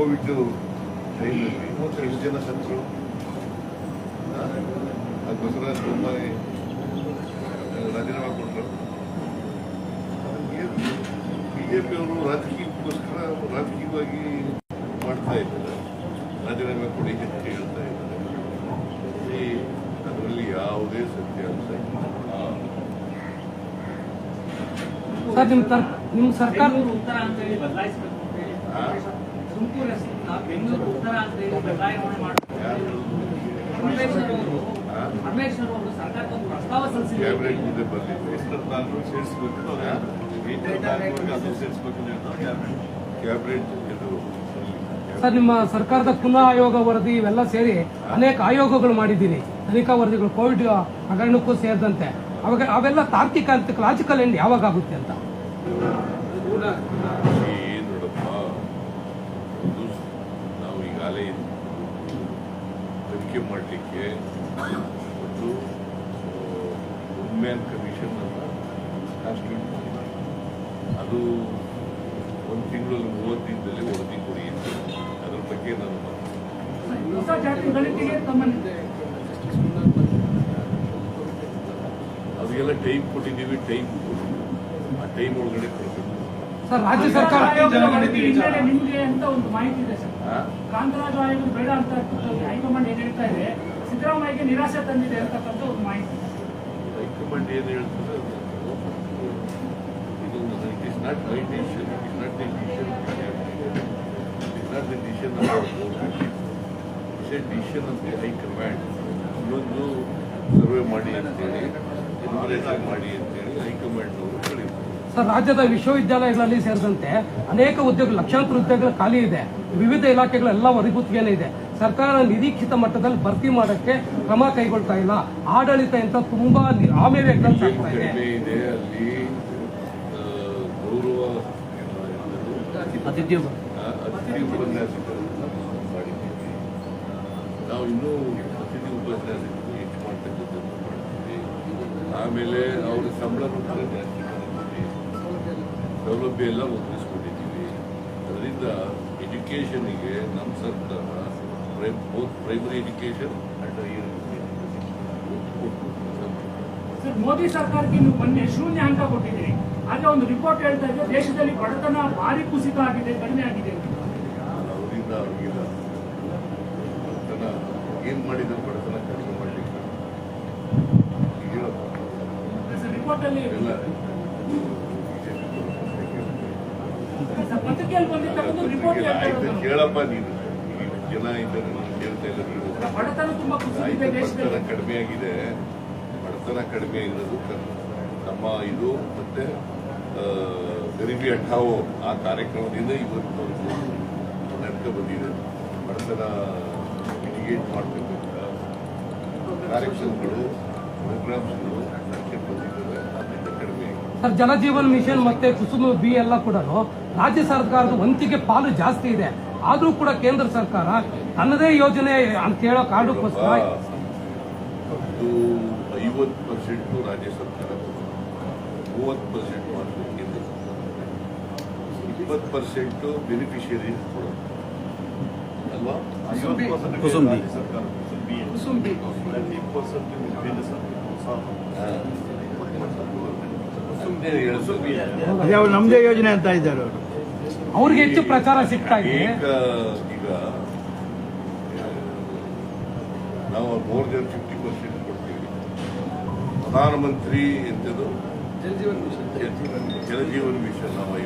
Covid ಟೈಮಲ್ಲಿ ಎಷ್ಟು ಜನ ಸತ್ತರು ಆ? ಅದು ಬಸವರಾಜ ಬೊಮ್ಮಾಯಿ ರಾಜೀನಾಮೆ ಕೊಟ್ಟರು ಬಿಜೆಪಿ ಅವರು ರಾಜಕೀಯಕ್ಕೋಸ್ಕರ ರಾಜಕೀಯವಾಗಿ ಮಾಡ್ತಾ ಇದ್ದಾರೆ. ರಾಜೀನಾಮೆ ಕೊಡಿ ಅಂತ ಹೇಳ್ತಾ ಇದ್ದಾರೆ. ಈ ಅದರಲ್ಲಿ ಯಾವುದೇ ಸತ್ಯಾಂಶ ಇಲ್ಲ. ಆ, ಸರ್ ನಿಮ್ಮ ಸರ್ ನಿಮ್ಮ ಸರ್ಕಾರ ಉತ್ತರ ಅಂತ ಹೇಳಿ ಬದಲಾಯಿಸಬೇಕು? ತುಮಕೂರು ಬೆಂಗಳೂರು ಉತ್ತರ ಅಂತ ಹೇಳಿ ಬದಲಾವಣೆ ಮಾಡಬೇಕು? ಪರಮೇಶ್ವರ್ ಅವರು ಸರ್ಕಾರಕ್ಕೆ ಒಂದು ಪ್ರಸ್ತಾವ ಸಲ್ಲಿಸಿದ್ದಾರೆ. ಕ್ಯಾಬಿನೆಟ್ ಇದು ಸರ್ ನಿಮ್ಮ ಸರ್ಕಾರದ ಪುನಃ ಆಯೋಗ ವರದಿ ಇವೆಲ್ಲ ಸೇರಿ ಅನೇಕ ಆಯೋಗಗಳು ಮಾಡಿದ್ದೀರಿ. ತನಿಖಾ ವರದಿಗಳು ಕೋವಿಡ್ ಹಗರಣಕ್ಕೂ ಸೇರಿದಂತೆ. ಅವಾಗ ಅವೆಲ್ಲ ತಾರ್ಕಿಕ ಅಂತ ಲಾಜಿಕಲ್ ಎಂಡ್ ಯಾವಾಗ ಆಗುತ್ತೆ ಅಂತ ಏನ್ ನೋಡಪ್ಪ ಒಂದು ಈಗಾಗಲೇ ತನಿಖೆ ಮಾಡಲಿಕ್ಕೆ ಒಂದು ವುಮೆನ್ ಅನ್ನ ಕಾನ್ಸ್ಟಿಟ್ಯೂಟ್ ಮಾಡಿದ್ದಾರೆ ಅದು ಒಂದು ತಿಂಗಳಲ್ಲಿ ಮೂವತ್ತು ವರದಿ ಕೊಡಿ ಅಂತ ಅದ್ರ ಬಗ್ಗೆ ನಾನು ಅದಕ್ಕೆಲ್ಲ ಟೈಮ್ ಕೊಟ್ಟಿದ್ದೀವಿ ಟೈಮ್ ಆ ಟೈಮ್ ಒಳಗಡೆ ಸರ್ ರಾಜ್ಯ ಸರ್ಕಾರ ನಿಮ್ಗೆ ಅಂತ ಒಂದು ಮಾಹಿತಿ ಇದೆ ಸರ್. ಕಾಂತರಾಜ ಆಯೋಗ ಬೇಡ ಅಂತ ಹೈಕಮಾಂಡ್ ಏನ್ ಹೇಳ್ತಾ ಇದೆ ಸಿದ್ದರಾಮಯ್ಯಗೆ ನಿರಾಸೆ ತಂದಿದೆ ಅಂತಕ್ಕಂಥ ಒಂದು ಮಾಹಿತಿ. ಹೈಕಮಾಂಡ್ ಏನು ಹೇಳ್ತದೆ ಇದು it is not my decision it is not the decision it is not the decision it's a decision of the high command ಇನ್ನೊಂದು ಸರ್ವೆ ಮಾಡಿ ಅಂತೇಳಿ ಇನ್ವರೇಷನ್ ಮಾಡಿ ಅಂತೇಳಿ ಹೈಕಮಾಂಡ್ ಅವರು ಸರ್ ರಾಜ್ಯದ ವಿಶ್ವವಿದ್ಯಾಲಯಗಳಲ್ಲಿ ಸೇರಿದಂತೆ ಅನೇಕ ಉದ್ಯೋಗ ಲಕ್ಷಾಂತರ ಹುದ್ದೆಗಳು ಖಾಲಿ ಇದೆ. ವಿವಿಧ ಇಲಾಖೆಗಳೆಲ್ಲ ಹೊರಗುತ್ತಿಗೆನೇ ಇದೆ. ಸರ್ಕಾರ ನಿರೀಕ್ಷಿತ ಮಟ್ಟದಲ್ಲಿ ಭರ್ತಿ ಮಾಡಕ್ಕೆ ಕ್ರಮ ಕೈಗೊಳ್ತಾ ಇಲ್ಲ. ಆಡಳಿತ ಅಂತ ತುಂಬಾ ಆಮೇಲೆ ಆಗ್ತಾ ಇದೆ. ನಾವು ಇನ್ನೂ ಅತಿಥಿ ಉಪನ್ಯಾಸಕರು ಹೆಚ್ಚು ಮಾಡ್ತಕ್ಕಂಥದ್ದು ಮಾಡ್ತೀವಿ. ಆಮೇಲೆ ಅವ್ರ ಸಂಬಳ ಜಾಸ್ತಿ ಸೌಲಭ್ಯ ಎಲ್ಲ ಒದಗಿಸ್ಕೊಂಡಿದ್ದೀವಿ ಅದರಿಂದ ಎಜುಕೇಷನಿಗೆ ನಮ್ಮ ಸರ್ಕಾರ ಪ್ರೈ both primary education and higher education sir Modi ಸರ್ಕಾರಕ್ಕೆ ನೀವು ಮೊನ್ನೆ ಶೂನ್ಯ ಅಂಕ ಕೊಟ್ಟಿದ್ದೀರಿ ಆದರೆ ಒಂದು ರಿಪೋರ್ಟ್ ಹೇಳ್ತಾ ಇದೆ ದೇಶದಲ್ಲಿ ಬಡತನ ಭಾರಿ ಕುಸಿತ ಆಗಿದೆ ಕಡಿಮೆ ಆಗಿದೆ. ಅವರಿಂದ ಅವ್ರಿಗಿಲ್ಲ ಬಡತನ ಏನು ಮಾಡಿದ್ರು ಬಡತನ ಕಡಿಮೆ ಮಾಡಲಿಕ್ಕೆ ಈಗ ಹೇಳಪ್ಪ. ಸರ್ ರಿಪೋರ್ಟ್ ಅಲ್ಲಿ ಎಲ್ಲ ಸರ್, ಪತ್ರಿಕೆಯಲ್ಲಿ ಬಂದಿರ್ತಕ್ಕಂಥ ರಿಪೋರ್ಟ್ ಹೇಳ್ತಾ ಆಯ್ತು ಇರೋದು ಕೇಳಪ್ಪ ನೀನು ಜನ ಇದ್ದಾರೆ ಕೇಳ್ತಾ ಇಲ್ಲ ಕಡಿಮೆ ಆಗಿದೆ ಬಡತನ ಕಡಿಮೆ ಕ- ನಮ್ಮ ಇದು ಮತ್ತೆ ಗರೀಬಿ ಹಠಾವೋ ಆ ಕಾರ್ಯಕ್ರಮದಿಂದ ಇವತ್ತು ನಡ್ಕೊ ಬಂದಿದೆ ಬಡತನ ಮಿಟಿಗೇಟ್ ಮಾಡಬೇಕಂತ ಕಾರ್ಯಕ್ರಮಗಳು ಪ್ರೋಗ್ರಾಮ್ಸ್ಗಳು ಸರ್ ಜನಜೀವನ್ ಮಿಷನ್ ಮತ್ತೆ ಕುಸುಮ ಬಿ ಎಲ್ಲ ಕೂಡ ರಾಜ್ಯ ಸರ್ಕಾರದ ವಂತಿಗೆ ಪಾಲು ಜಾಸ್ತಿ ಇದೆ. ಆದ್ರೂ ಕೂಡ ಕೇಂದ್ರ ಸರ್ಕಾರ ತನ್ನದೇ ಯೋಜನೆ ಅಂತ ಹೇಳೋ ಕಾರಣಕ್ಕೋಸ್ಕರ ಐವತ್ತು ಪರ್ಸೆಂಟು ರಾಜ್ಯ ಸರ್ಕಾರ ಮೂವತ್ತು ಪರ್ಸೆಂಟ್ ಮಾತ್ರ ಕೇಂದ್ರ ಸರ್ಕಾರ ಇಪ್ಪತ್ತು ಪರ್ಸೆಂಟು ಬೆನಿಫಿಷಿಯರಿ ಕೊಡೋದು. ಅಲ್ವಾ. ಅದೇ ಅವ್ರು ನಮ್ದೇ ಯೋಜನೆ ಅಂತ ಇದ್ದಾರೆ ಅವರು. ಅವ್ರಿಗೆ ಹೆಚ್ಚು ಪ್ರಚಾರ ಸಿಗ್ತಾ ಇದೆ. ಈಗ ಈಗ ನಾವು ಮೋರ್ ದನ್ ಫಿಫ್ಟಿ ಪರ್ಸೆಂಟ್ ಕೊಡ್ತೀವಿ. ಪ್ರಧಾನಮಂತ್ರಿ ಎಂತದು? ಜಲಜೀವನ್ ಮಿಷನ್ ನಾವು.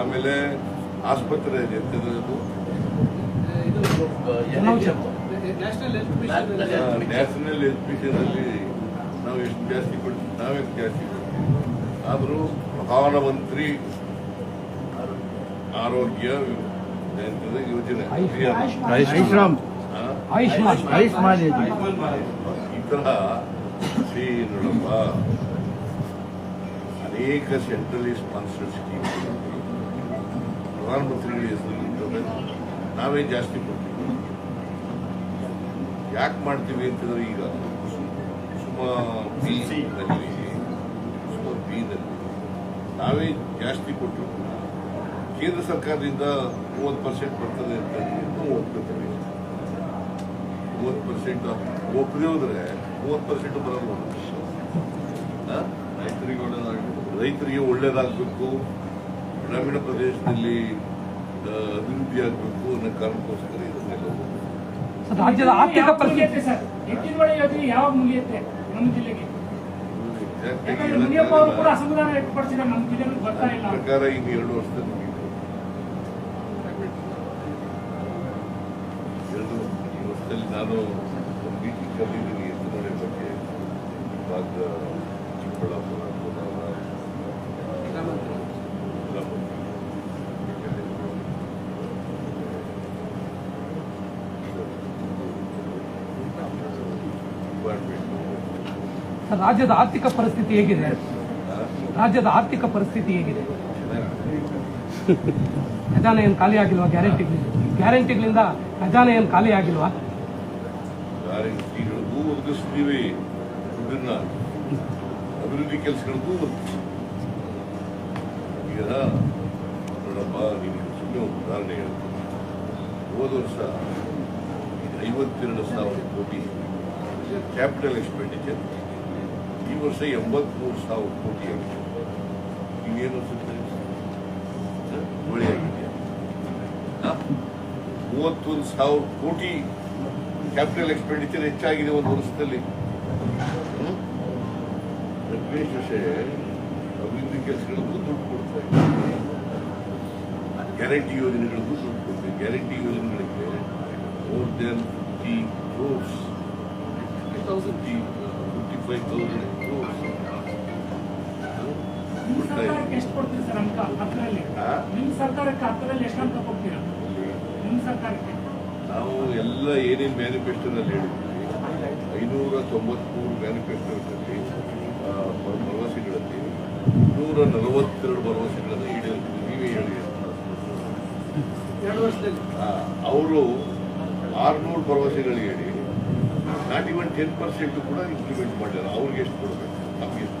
ಆಮೇಲೆ ಆಸ್ಪತ್ರೆ ಎಂತದ್ದು ಅದು? ನ್ಯಾಷನಲ್ ಹೆಲ್ತ್ ಮಿಷನ್ ಅಲ್ಲಿ ನಾವು ಎಷ್ಟು ಜಾಸ್ತಿ ಕೊಡ್ತೀವಿ ನಾವೆಷ್ಟು ಜಾಸ್ತಿ ಆದರೂ ಪ್ರಧಾನಮಂತ್ರಿ ಆರೋಗ್ಯ ಯೋಜನೆ. ಈ ತರ ಶ್ರೀ ನೋಡಪ್ಪ ಅನೇಕ ಸೆಂಟ್ರಲಿ ಸ್ಪಾನ್ಸರ್ಡ್ ಸ್ಕೀಮ್ ಪ್ರಧಾನಮಂತ್ರಿಗಳ ಹೆಸರು ನಾವೇ ಜಾಸ್ತಿ ಕೊಡ್ತೀವಿ. ಯಾಕೆ ಮಾಡ್ತೀವಿ ಅಂತಂದ್ರೆ ಈಗ ಕುಸುಮ ನಲ್ಲಿ ನಾವೇ ಜಾಸ್ತಿ ಕೊಟ್ಟರು. ಕೇಂದ್ರ ಸರ್ಕಾರದಿಂದ ಮೂವತ್ತು ಪರ್ಸೆಂಟ್ ಬರ್ತದೆ ಅಂತ ಮೂವತ್ತು ಮೂವತ್ತು ಪರ್ಸೆಂಟ್ ಒಪ್ಪದೆ ಹೋದ್ರೆ ಮೂವತ್ತು ಪರ್ಸೆಂಟ್ ಬರಲ್ಲ? ರೈತರಿಗೆ ಒಳ್ಳೇದಾಗಬೇಕು ರೈತರಿಗೆ ಒಳ್ಳೇದಾಗಬೇಕು. ಗ್ರಾಮೀಣ ಪ್ರದೇಶದಲ್ಲಿ ಅಭಿವೃದ್ಧಿ ಆಗಬೇಕು ಅನ್ನೋ ಕಾರಣಕ್ಕೋಸ್ಕರ ಇದನ್ನೆಲ್ಲ ಸರ್, ರಾಜ್ಯದ ಆರ್ಥಿಕ ಪರಿಸ್ಥಿತಿ? ಯಾವಾಗ ಮುಗಿಯುತ್ತೆ? ನಮ್ಮ ಜಿಲ್ಲೆಗೆ? ಪ್ರಕಾರ ಇನ್ನು ಎರಡು ವರ್ಷದಲ್ಲಿ. ಎರಡು ಈ ವರ್ಷದಲ್ಲಿ ನಾನು ಒಂದು ಮೀಟಿಂಗ್ ಕರೆದಿದ್ದೀನಿ ಬಗ್ಗೆ ಚಿಕ್ಕಬಳ್ಳಾಪುರ ಕೋಲಾರ ಎಲ್ಲ ಬಗ್ಗೆ. ಡಿಪಾರ್ಟ್ಮೆಂಟ್ ಸರ್, ರಾಜ್ಯದ ಆರ್ಥಿಕ ಪರಿಸ್ಥಿತಿ ಹೇಗಿದೆ? ರಾಜ್ಯದ ಆರ್ಥಿಕ ಪರಿಸ್ಥಿತಿ ಹೇಗಿದೆ? ಖಜಾನೆ ಏನು ಖಾಲಿ ಆಗಿಲ್ವಾ ಗ್ಯಾರಂಟಿ ಗ್ಯಾರಂಟಿಗಳಿಂದ ಖಜಾನೆ ಏನು ಖಾಲಿ ಆಗಿಲ್ವಾ? ಗ್ಯಾರಂಟಿಗಳಿಗೂ ದುಡ್ಡನ್ನ ಅಭಿವೃದ್ಧಿ ಕೆಲಸಗಳಿಗೂ ಈಗ ನೋಡಪ್ಪ ಸುಮ್ಮನೆ ಉದಾಹರಣೆ ಹೇಳ್ತೀನಿ ಹೋದ ವರ್ಷ ಐವತ್ತೆರಡು ಸಾವಿರ ಕೋಟಿ ಕ್ಯಾಪಿಟಲ್ ಎಕ್ಸ್ಪೆಂಡಿಚರ್ ಈ ವರ್ಷ ಎಂಬತ್ಮೂರು ಸಾವಿರ ಕೋಟಿ ಆಗಿದೆ ಇನ್ನೇನು ಅನ್ಸುತ್ತೆ ಆಗಿದೆ ಮೂವತ್ತೊಂದು ಸಾವಿರ ಕೋಟಿ ಕ್ಯಾಪಿಟಲ್ ಎಕ್ಸ್ಪೆಂಡಿಚರ್ ಹೆಚ್ಚಾಗಿದೆ ಒಂದು ವರ್ಷದಲ್ಲಿ ಅಭಿವೃದ್ಧಿ ಕೆಲಸಗಳಿಗೂ ದುಡ್ಡು ಕೊಡ್ತಾ ಇದ್ದಾರೆ ಗ್ಯಾರಂಟಿ ಯೋಜನೆಗಳಿಗೂ ದುಡ್ಡು ಕೊಡ್ತೀವಿ ಗ್ಯಾರಂಟಿ ಯೋಜನೆಗಳಿಗೆ more than fifty crores fifty fifty five thousand ನಾವು ಎಲ್ಲ ಏನೇನು ಮ್ಯಾನಿಫೆಸ್ಟೋದಲ್ಲಿ ಹೇಳಿದ್ವಿ ಐನೂರ ತೊಂಬತ್ಮೂರು ಮ್ಯಾನಿಫೆಸ್ಟೋದಲ್ಲಿ ಭರವಸೆಗಳಲ್ಲಿ ನೂರ ನಲವತ್ತೆರಡು ಭರವಸೆಗಳನ್ನು ಈಡೇರಿಸಿದ್ವಿ ನೀವೇ ಹೇಳಿ ಎರಡು ವರ್ಷದಲ್ಲಿ. ಅವರು ಆರ್ನೂರು ಭರವಸೆಗಳು ಹೇಳಿ ನಾಟ್ ಇವನ್ ಟೆನ್ ಪರ್ಸೆಂಟ್ ಕೂಡ ಇಂಪ್ಲಿಮೆಂಟ್ ಮಾಡಿದ್ದಾರೆ ಅವ್ರಿಗೆ ಎಷ್ಟು ಕೊಡಬೇಕು? ನಮಗೆ ಎಷ್ಟು